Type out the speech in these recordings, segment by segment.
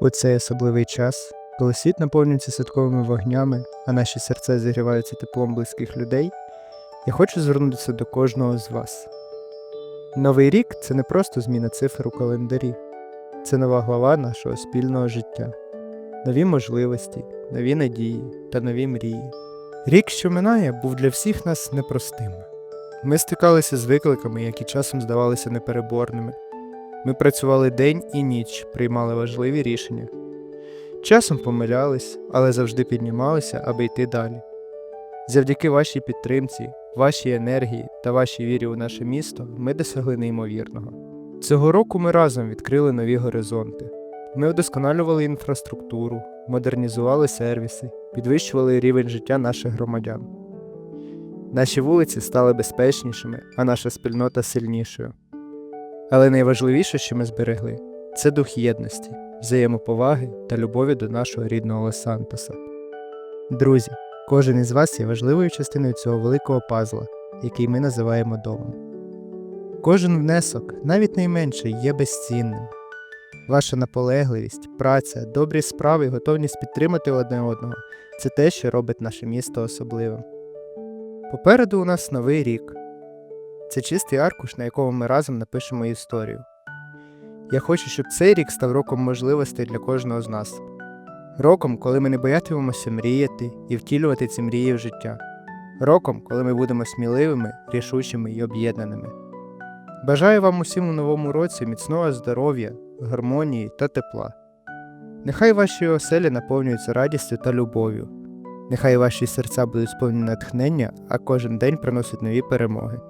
У цей особливий час, коли світ наповнюється святковими вогнями, а наші серця зігріваються теплом близьких людей, я хочу звернутися до кожного з вас. Новий рік це не просто зміна цифр у календарі, це нова глава нашого спільного життя, нові можливості, нові надії та нові мрії. Рік, що минає, був для всіх нас непростим. Ми стикалися з викликами, які часом здавалися непереборними. Ми працювали день і ніч, приймали важливі рішення. Часом помилялись, але завжди піднімалися, аби йти далі. Завдяки вашій підтримці, вашій енергії та вашій вірі у наше місто ми досягли неймовірного. Цього року ми разом відкрили нові горизонти. Ми удосконалювали інфраструктуру, модернізували сервіси, підвищували рівень життя наших громадян. Наші вулиці стали безпечнішими, а наша спільнота сильнішою. Але найважливіше, що ми зберегли, це дух єдності, взаємоповаги та любові до нашого рідного Лос-Сантоса. Друзі, кожен із вас є важливою частиною цього великого пазла, який ми називаємо домом. Кожен внесок, навіть найменший, є безцінним. Ваша наполегливість, праця, добрі справи і готовність підтримати одне одного це те, що робить наше місто особливим. Попереду у нас новий рік. Це чистий аркуш, на якому ми разом напишемо історію. Я хочу, щоб цей рік став роком можливостей для кожного з нас. Роком, коли ми не боятимемося мріяти і втілювати ці мрії в життя. Роком, коли ми будемо сміливими, рішучими і об'єднаними. Бажаю вам усім у новому році міцного здоров'я, гармонії та тепла. Нехай ваші оселі наповнюються радістю та любов'ю. Нехай ваші серця будуть сповнені натхнення, а кожен день приносить нові перемоги,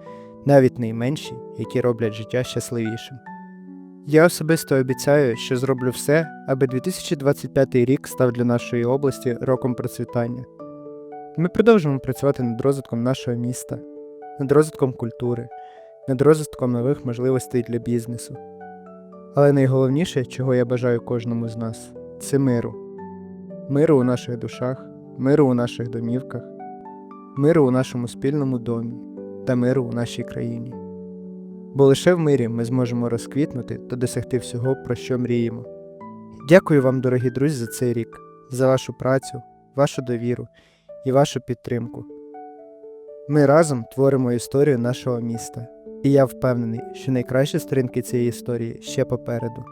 навіть найменші, які роблять життя щасливішим. Я особисто обіцяю, що зроблю все, аби 2025 рік став для нашої області роком процвітання. Ми продовжимо працювати над розвитком нашого міста, над розвитком культури, над розвитком нових можливостей для бізнесу. Але найголовніше, чого я бажаю кожному з нас, це миру. Миру у наших душах, миру у наших домівках, миру у нашому спільному домі та миру у нашій країні. Бо лише в мирі ми зможемо розквітнути та досягти всього, про що мріємо. Дякую вам, дорогі друзі, за цей рік, за вашу працю, вашу довіру і вашу підтримку. Ми разом творимо історію нашого міста, і я впевнений, що найкращі сторінки цієї історії ще попереду.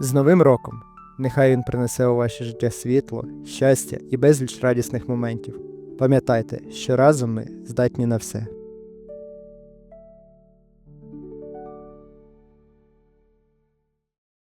З Новим роком! Нехай він принесе у ваше життя світло, щастя і безліч радісних моментів. Пам'ятайте, що разом ми здатні на все.